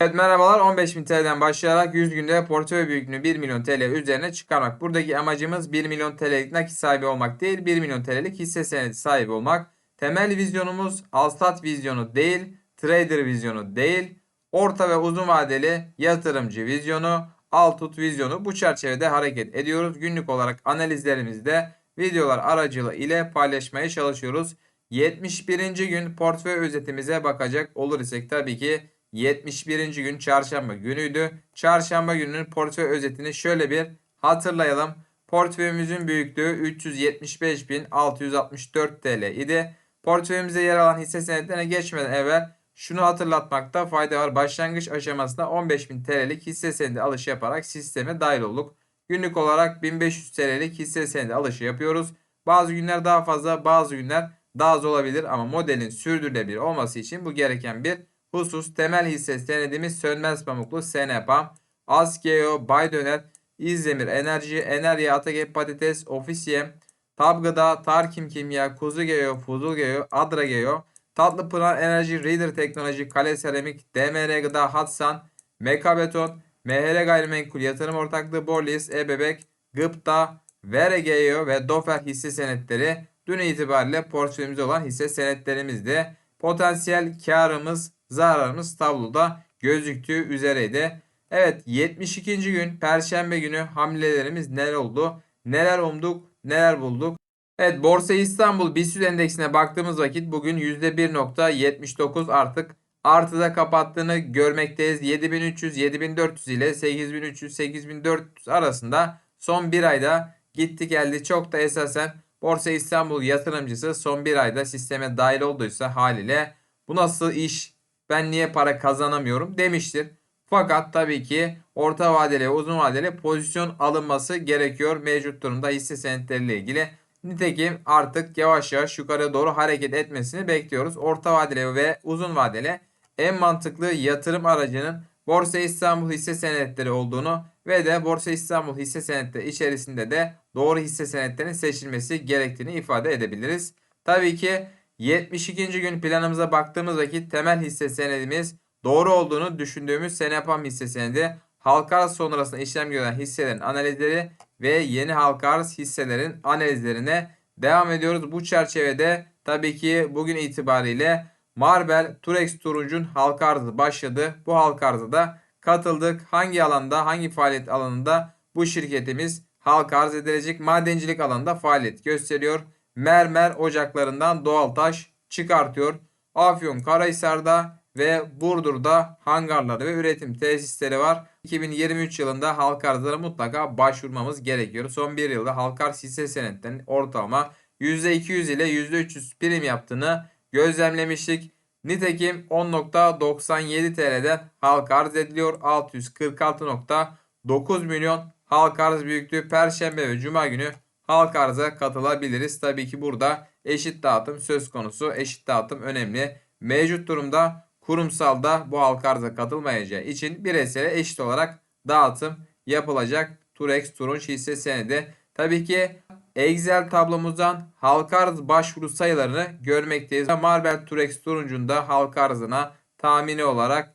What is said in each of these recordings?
Evet merhabalar 15.000 TL'den başlayarak 100 günde portföy büyüklüğünü 1 milyon TL üzerine çıkarmak. Buradaki amacımız 1 milyon TL'lik nakit sahibi olmak değil 1 milyon TL'lik hisse senedi sahibi olmak. Temel vizyonumuz alsat vizyonu değil, trader vizyonu değil, orta ve uzun vadeli yatırımcı vizyonu, altut vizyonu bu çerçevede hareket ediyoruz. Günlük olarak analizlerimizde videolar aracılığı ile paylaşmaya çalışıyoruz. 71. gün portföy özetimize bakacak olur isek tabii ki 71. gün çarşamba günüydü. Çarşamba gününün portföy özetini şöyle bir hatırlayalım. Portföyümüzün büyüklüğü 375.664 TL idi. Portföyümüzde yer alan hisse senetlerine geçmeden evvel şunu hatırlatmakta fayda var. Başlangıç aşamasında 15.000 TL'lik hisse senedi alışı yaparak sisteme dahil olduk. Günlük olarak 1500 TL'lik hisse senedi alışı yapıyoruz. Bazı günler daha fazla bazı günler daha az olabilir ama modelin sürdürülebilir olması için bu gereken bir husus. Temel hisse senedimiz Sönmez Pamuklu Senepam, Askeo, Baydöner, İzdemir Enerji, Enerji Atakep Patates, Ofisiyem, Tabgıda, Tarkim Kimya, Kuzu Geo, Fuzul Geo, Adra Geo, Tatlı Pınar Enerji, Reader Teknoloji, Kale Seramik, DMR Gıda, Hatsan, Meka Beton, MHR Gayrimenkul Yatırım Ortaklığı Borlis, E-Bebek, Gıpta, VRGEO ve Dofer hisse senetleri dün itibariyle portföyümüzde olan hisse senetlerimizdi. Potansiyel karımız, zararımız tabloda gözüktüğü üzereydi. Evet 72. gün Perşembe günü hamlelerimiz neler oldu? Neler umduk? Neler bulduk? Evet Borsa İstanbul BIST endeksine baktığımız vakit bugün %1.79 artık artıda kapattığını görmekteyiz. 7300 7400 ile 8300 8400 arasında son bir ayda gitti geldi. Çok da esasen Borsa İstanbul yatırımcısı son bir ayda sisteme dahil olduysa haliyle bu nasıl iş ben niye para kazanamıyorum demiştir. Fakat tabii ki orta vadeli uzun vadeli pozisyon alınması gerekiyor mevcut durumda hisse senetleriyle ilgili. Nitekim artık yavaş yavaş yukarı doğru hareket etmesini bekliyoruz. Orta vadeli ve uzun vadeli en mantıklı yatırım aracının Borsa İstanbul hisse senetleri olduğunu ve de Borsa İstanbul hisse senetleri içerisinde de doğru hisse senetlerinin seçilmesi gerektiğini ifade edebiliriz. Tabii ki 72. gün planımıza baktığımız vakit temel hisse senedimiz doğru olduğunu düşündüğümüz Senepam hisse senedi, halka arz sonrasında işlem gören hisselerin analizleri ve yeni halka arz hisselerin analizlerine devam ediyoruz. Bu çerçevede tabii ki bugün itibariyle Marbel Turex Turuncun halka arzı başladı. Bu halka arzı da katıldık. Hangi alanda, hangi faaliyet alanında bu şirketimiz halka arz edilecek madencilik alanında faaliyet gösteriyor. Mermer ocaklarından doğal taş çıkartıyor. Afyon Karahisar'da ve Burdur'da hangarları ve üretim tesisleri var. 2023 yılında halka arzlara mutlaka başvurmamız gerekiyor. Son bir yılda halka arz hisse senetlerinin ortalama %200 ile %300 prim yaptığını gözlemlemiştik. Nitekim 10.97 TL'den halka arz ediliyor. 646.9 milyon halka arz büyüklüğü Perşembe ve Cuma günü halka arza katılabiliriz. Tabii ki burada eşit dağıtım söz konusu. Eşit dağıtım önemli. Mevcut durumda kurumsalda bu halka arza katılmayacağı için bireysele eşit olarak dağıtım yapılacak. Turex Turunç hisse senedi. Tabii ki Excel tablomuzdan halka arz başvuru sayılarını görmekteyiz. Marbel Turex Turuncu'nda halka arzına tahmini olarak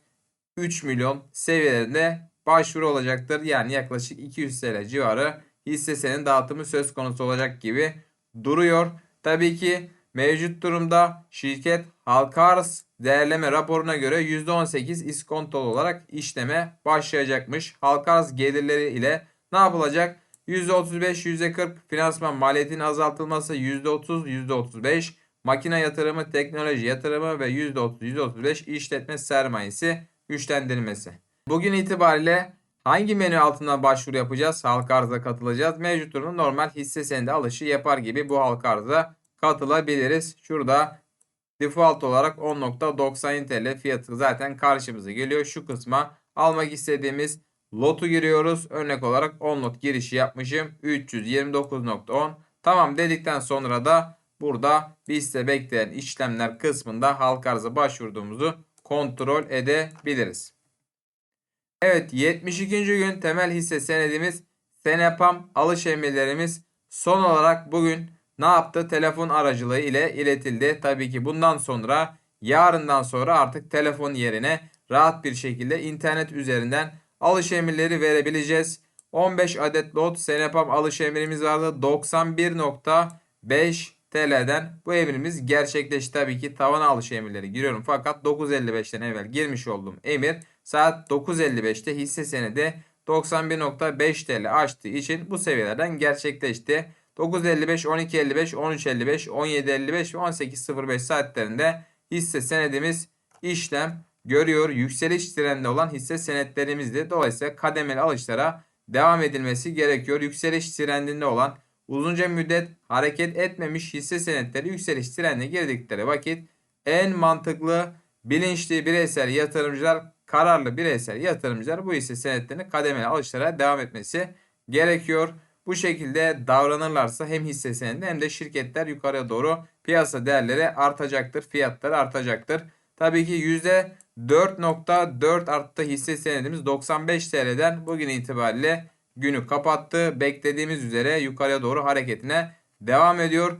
3 milyon seviyelerinde başvuru olacaktır. Yani yaklaşık 200 TL civarı hisse senedinin dağıtımı söz konusu olacak gibi duruyor. Tabii ki mevcut durumda şirket halka değerleme raporuna göre %18 iskontolu olarak işleme başlayacakmış. Halka gelirleri ile ne yapılacak? %35, %40 finansman maliyetinin azaltılması, %30, %35 makine yatırımı, teknoloji yatırımı ve %30, %35 işletme sermayesi güçlendirilmesi. Bugün itibariyle hangi menü altından başvuru yapacağız? Halka arıza katılacağız. Mevcut durumda normal hisse senedi alışı yapar gibi bu halka arıza katılabiliriz. Şurada default olarak 10.90 TL fiyatı zaten karşımıza geliyor. Şu kısma almak istediğimiz lotu giriyoruz. Örnek olarak 10 lot girişi yapmışım. 329.10 Tamam dedikten sonra da burada bizde bekleyen işlemler kısmında halka arıza başvurduğumuzu kontrol edebiliriz. Evet 72. gün temel hisse senedimiz Senepam alış emirlerimiz son olarak bugün ne yaptı? Telefon aracılığı ile iletildi. Tabii ki bundan sonra yarından sonra artık telefon yerine rahat bir şekilde internet üzerinden alış emirleri verebileceğiz. 15 adet lot Senepam alış emrimiz vardı. 91.5 TL'den bu emrimiz gerçekleşti. Tabii ki tavan alış emirleri giriyorum. Fakat 9.55'ten evvel girmiş olduğum emir saat 9.55'te hisse senedi 91.5 TL açtığı için bu seviyelerden gerçekleşti. 9.55, 12.55, 13.55, 17.55 ve 18.05 saatlerinde hisse senedimiz işlem görüyor. Yükseliş trendi olan hisse senetlerimizdi. Dolayısıyla kademeli alışlara devam edilmesi gerekiyor. Yükseliş trendinde olan uzunca müddet hareket etmemiş hisse senetleri yükseliş trendine girdikleri vakit en mantıklı bilinçli bireysel yatırımcılar, kararlı bireysel yatırımcılar bu hisse senetlerini kademeli alışlara devam etmesi gerekiyor. Bu şekilde davranırlarsa hem hisse senedi hem de şirketler yukarıya doğru piyasa değerleri artacaktır, fiyatları artacaktır. Tabii ki %4.4 arttı hisse senedimiz 95 TL'den bugün itibariyle günü kapattı. Beklediğimiz üzere yukarıya doğru hareketine devam ediyor.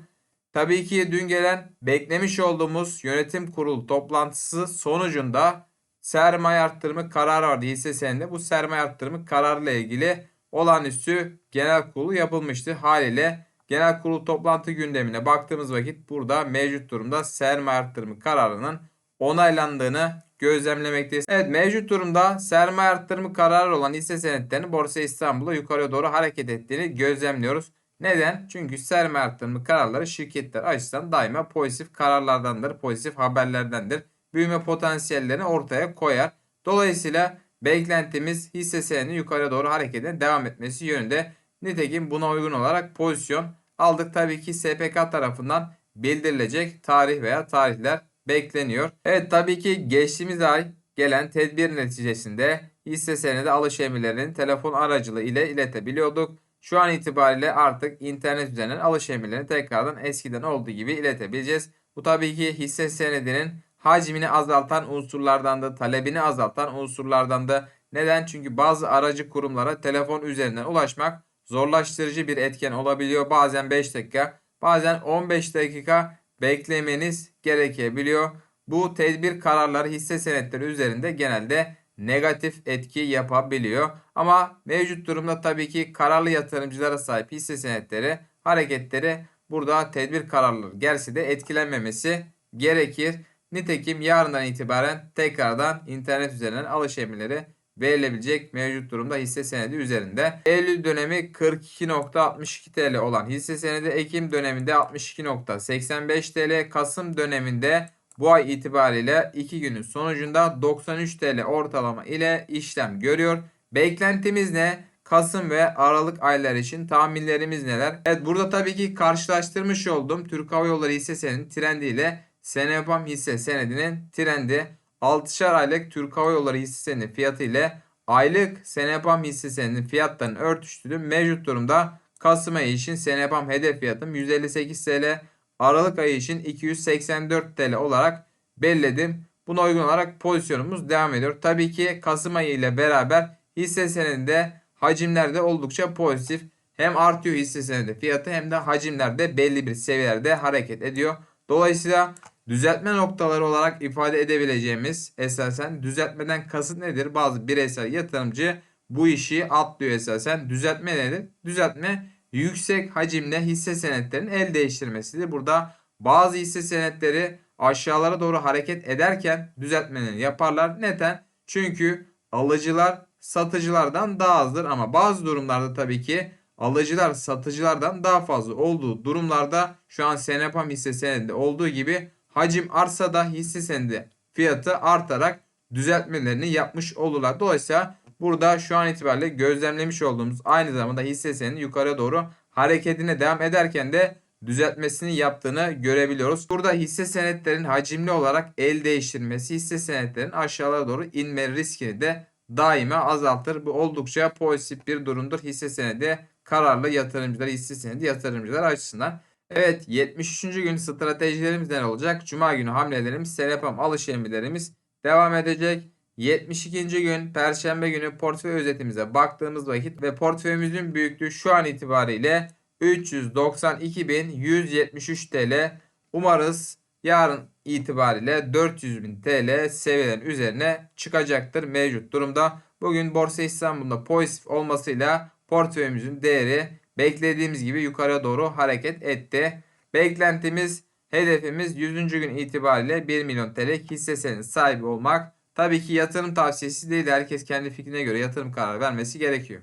Tabii ki dün gelen beklemiş olduğumuz yönetim kurulu toplantısı sonucunda sermaye arttırımı kararı vardı hisse senedi. Bu sermaye arttırımı kararıyla ilgili olağanüstü genel kurulu yapılmıştı. Haliyle genel kurulu toplantı gündemine baktığımız vakit burada mevcut durumda sermaye arttırımı kararının onaylandığını gözlemlemekteyiz. Evet mevcut durumda sermaye arttırımı kararı olan hisse senetlerinin Borsa İstanbul'a yukarıya doğru hareket ettiğini gözlemliyoruz. Neden? Çünkü sermaye arttırımı kararları şirketler açısından daima pozitif kararlardandır, pozitif haberlerdendir. Büyüme potansiyellerini ortaya koyar. Dolayısıyla beklentimiz hisse senedinin yukarıya doğru hareketine devam etmesi yönünde. Nitekim buna uygun olarak pozisyon aldık. Tabii ki SPK tarafından bildirilecek tarih veya tarihler bekleniyor. Evet tabii ki geçtiğimiz ay gelen tedbir neticesinde hisse senedi alış emirlerini telefon aracılığı ile iletebiliyorduk. Şu an itibariyle artık internet üzerinden alış emirlerini tekrardan eskiden olduğu gibi iletebileceğiz. Bu tabii ki hisse senedinin hacmini azaltan unsurlardan da talebini azaltan unsurlardan da neden? Çünkü bazı aracı kurumlara telefon üzerinden ulaşmak zorlaştırıcı bir etken olabiliyor. Bazen 5 dakika, bazen 15 dakika beklemeniz gerekebiliyor. Bu tedbir kararları hisse senetleri üzerinde genelde negatif etki yapabiliyor. Ama mevcut durumda tabii ki kararlı yatırımcılara sahip hisse senetleri hareketleri burada tedbir kararları gelse de etkilenmemesi gerekir. Nitekim yarından itibaren tekrardan internet üzerinden alış emirleri verilebilecek mevcut durumda hisse senedi üzerinde. Eylül dönemi 42.62 TL olan hisse senedi Ekim döneminde 62.85 TL, Kasım döneminde bu ay itibariyle 2 günün sonucunda 93 TL ortalama ile işlem görüyor. Beklentimiz ne? Kasım ve Aralık aylar için tahminlerimiz neler? Evet burada tabii ki karşılaştırmış olduğum Türk Hava Yolları hisse senedinin trendi ile Senepam hisse senedinin trendi 6'şar aylık Türk Hava Yolları hisse senedi fiyatı ile aylık Senepam hisse senedinin fiyatlarının örtüştüğü mevcut durumda Kasım ayı için Senepam hedef fiyatım 158 TL, Aralık ayı için 284 TL olarak belirledim. Buna uygun olarak pozisyonumuz devam ediyor. Tabii ki Kasım ayı ile beraber hisse senedinde hacimlerde oldukça pozitif. Hem artıyor hisse senedi fiyatı hem de hacimlerde belli bir seviyelerde hareket ediyor. Dolayısıyla düzeltme noktaları olarak ifade edebileceğimiz esasen düzeltmeden kasıt nedir? Bazı bireysel yatırımcı bu işi atlıyor esasen. Düzeltme nedir? Düzeltme yüksek hacimle hisse senetlerinin el değiştirmesidir. Burada bazı hisse senetleri aşağılara doğru hareket ederken düzeltmelerini yaparlar. Neden? Çünkü alıcılar satıcılardan daha azdır ama bazı durumlarda tabii ki alıcılar satıcılardan daha fazla olduğu durumlarda şu an Senepam hisse senedinde olduğu gibi hacim artsa da hisse senedi fiyatı artarak düzeltmelerini yapmış olurlar. Dolayısıyla burada şu an itibariyle gözlemlemiş olduğumuz aynı zamanda hisse senedi yukarı doğru hareketine devam ederken de düzeltmesini yaptığını görebiliyoruz. Burada hisse senetlerin hacimli olarak el değiştirmesi hisse senetlerin aşağılara doğru inme riskini de daima azaltır. Bu oldukça pozitif bir durumdur hisse senedi kararlı yatırımcılar, hisse senedi yatırımcılar açısından. Evet 73. gün stratejilerimiz ne olacak? Cuma günü hamlelerimiz, Senepam alış emirlerimiz devam edecek. 72. gün Perşembe günü portföy özetimize baktığımız vakit ve portföyümüzün büyüklüğü şu an itibariyle 392.173 TL. Umarız yarın itibariyle 400 bin TL seviyelerin üzerine çıkacaktır mevcut durumda. Bugün Borsa İstanbul'da pozitif olmasıyla portföyümüzün değeri beklediğimiz gibi yukarıya doğru hareket etti. Beklentimiz, hedefimiz 100. gün itibariyle 1 milyon TL hisse senedi sahibi olmak. Tabii ki yatırım tavsiyesi değil. Herkes kendi fikrine göre yatırım kararı vermesi gerekiyor.